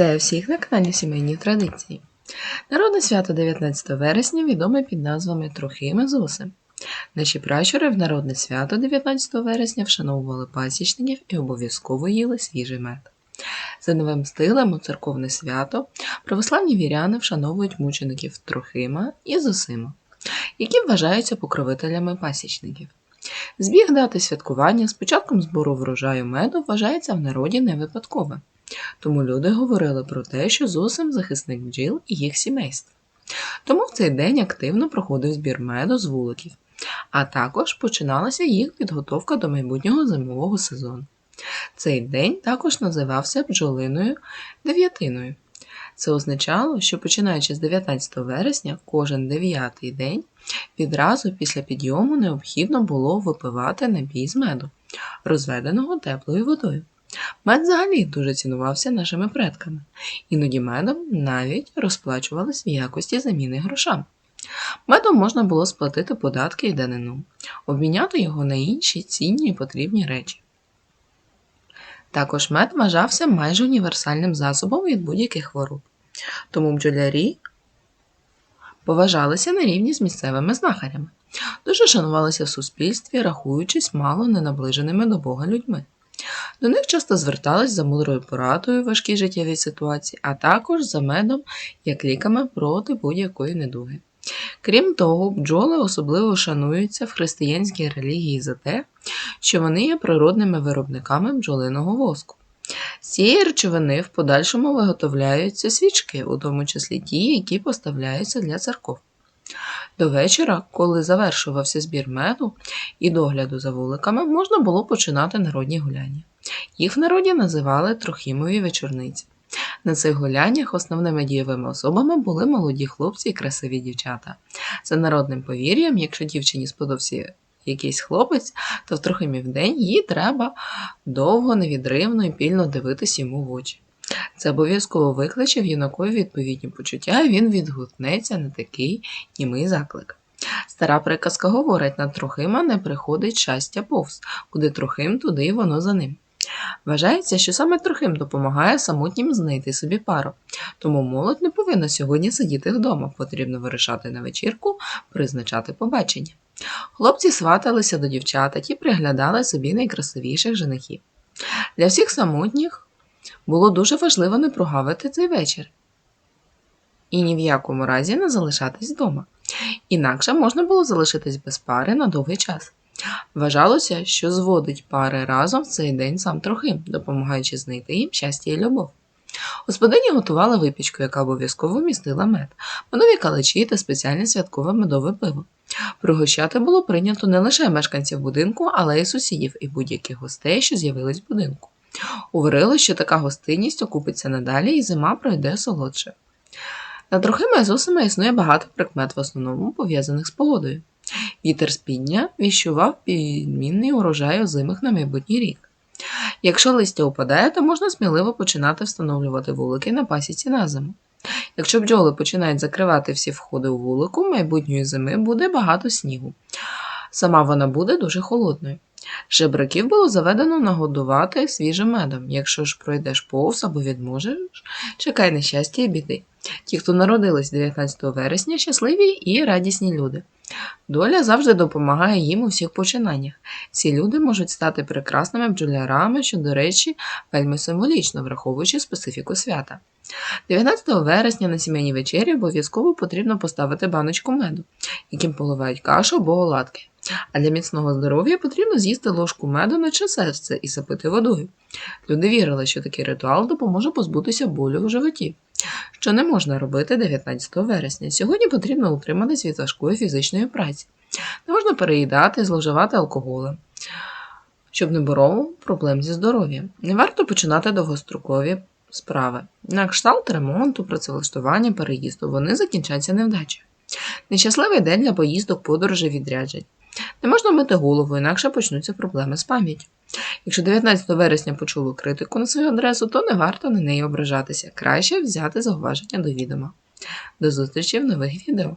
Вітаю всіх на каналі Сімейні Традиції. Народне свято 19 вересня відоме під назвами Трохим і. Наші пращури в народне свято 19 вересня вшановували пасічників і обов'язково їли свіжий мед. За новим стилем у церковне свято православні віряни вшановують мучеників Трохима і Зосима, які вважаються покровителями пасічників. Збіг дати святкування з початком збору врожаю меду вважається в народі не випадковим. Тому люди говорили про те, що Зосим захисник бджіл і їх сімейств. Тому в цей день активно проходив збір меду з вуликів, а також починалася їх підготовка до майбутнього зимового сезону. Цей день також називався бджолиною дев'ятиною. Це означало, що починаючи з 19 вересня, кожен дев'ятий день відразу після підйому необхідно було випивати напій з меду, розведеного теплою водою. Мед взагалі дуже цінувався нашими предками, іноді медом навіть розплачувались в якості заміни грошам. Медом можна було сплатити податки і данину, обміняти його на інші цінні і потрібні речі. Також мед вважався майже універсальним засобом від будь-яких хвороб, тому бджолярі поважалися на рівні з місцевими знахарями, дуже шанувалися в суспільстві, рахуючись мало ненаближеними до Бога людьми. До них часто звертались за мудрою порадою в важкій життєвій ситуації, а також за медом як ліками проти будь-якої недуги. Крім того, бджоли особливо шануються в християнській релігії за те, що вони є природними виробниками бджолиного воску. З цієї речовини в подальшому виготовляються свічки, у тому числі ті, які поставляються для церков. До вечора, коли завершувався збір меду і догляду за вуликами, можна було починати народні гуляння. Їх в народі називали трохімові вечорниці. На цих гуляннях основними дієвими особами були молоді хлопці і красиві дівчата. За народним повір'ям, якщо дівчині сподобався якийсь хлопець, то в трохимів день їй треба довго, невідривно і пільно дивитись йому в очі. Це обов'язково викличе в юнакові відповідні почуття, і він відгукнеться на такий німий заклик. Стара приказка говорить, на Трохима не приходить щастя повз, куди Трохим, туди й воно за ним. Вважається, що саме Трохим допомагає самотнім знайти собі пару, тому молодь не повинна сьогодні сидіти вдома, потрібно вирішати на вечірку, призначати побачення. Хлопці сваталися до дівчат, ті приглядали собі найкрасивіших женихів. Для всіх самотніх було дуже важливо не прогавити цей вечір і ні в якому разі не залишатись вдома. Інакше можна було залишитись без пари на довгий час. Вважалося, що зводить пари разом в цей день сам Трохим, допомагаючи знайти їм щастя і любов. Господині готували випічку, яка обов'язково містила мед, медові калачі та спеціальне святкове медове пиво. Пригощати було прийнято не лише мешканців будинку, але й сусідів і будь-яких гостей, що з'явились в будинку. Говорили, що така гостинність окупиться надалі і зима пройде солодше. На Трохима і існує багато прикмет, в основному пов'язаних з погодою. Вітер з півдня віщував підмінний урожай озимих на майбутній рік. Якщо листя опадає, то можна сміливо починати встановлювати вулики на пасіці на зиму. Якщо бджоли починають закривати всі входи у вулику, майбутньої зими буде багато снігу. Сама вона буде дуже холодною. Жебраків було заведено нагодувати свіжим медом. Якщо ж пройдеш повз або відможеш, чекай нещастя і біди. Ті, хто народились 19 вересня, щасливі і радісні люди. Доля завжди допомагає їм у всіх починаннях. Ці люди можуть стати прекрасними бджолярами, що, до речі, вельми символічно, враховуючи специфіку свята. 19 вересня на сімейній вечері обов'язково потрібно поставити баночку меду, яким поливають кашу або оладки. А для міцного здоров'я потрібно з'їсти ложку меду на серце і запити водою. Люди вірили, що такий ритуал допоможе позбутися болю в животі, що не можна робити 19 вересня. Сьогодні потрібно утриматись від важкої фізичної праці. Не можна переїдати, зловживати алкоголем, щоб не було проблем зі здоров'ям. Не варто починати довгострокові справи. На кшталт ремонту, працевлаштування, переїзду вони закінчаться невдачею. Нещасливий день для поїздок, подорожей, відряджень. Не можна мити голову, інакше почнуться проблеми з пам'яттю. Якщо 19 вересня почули критику на свою адресу, то не варто на неї ображатися. Краще взяти зауваження до відома. До зустрічі в нових відео.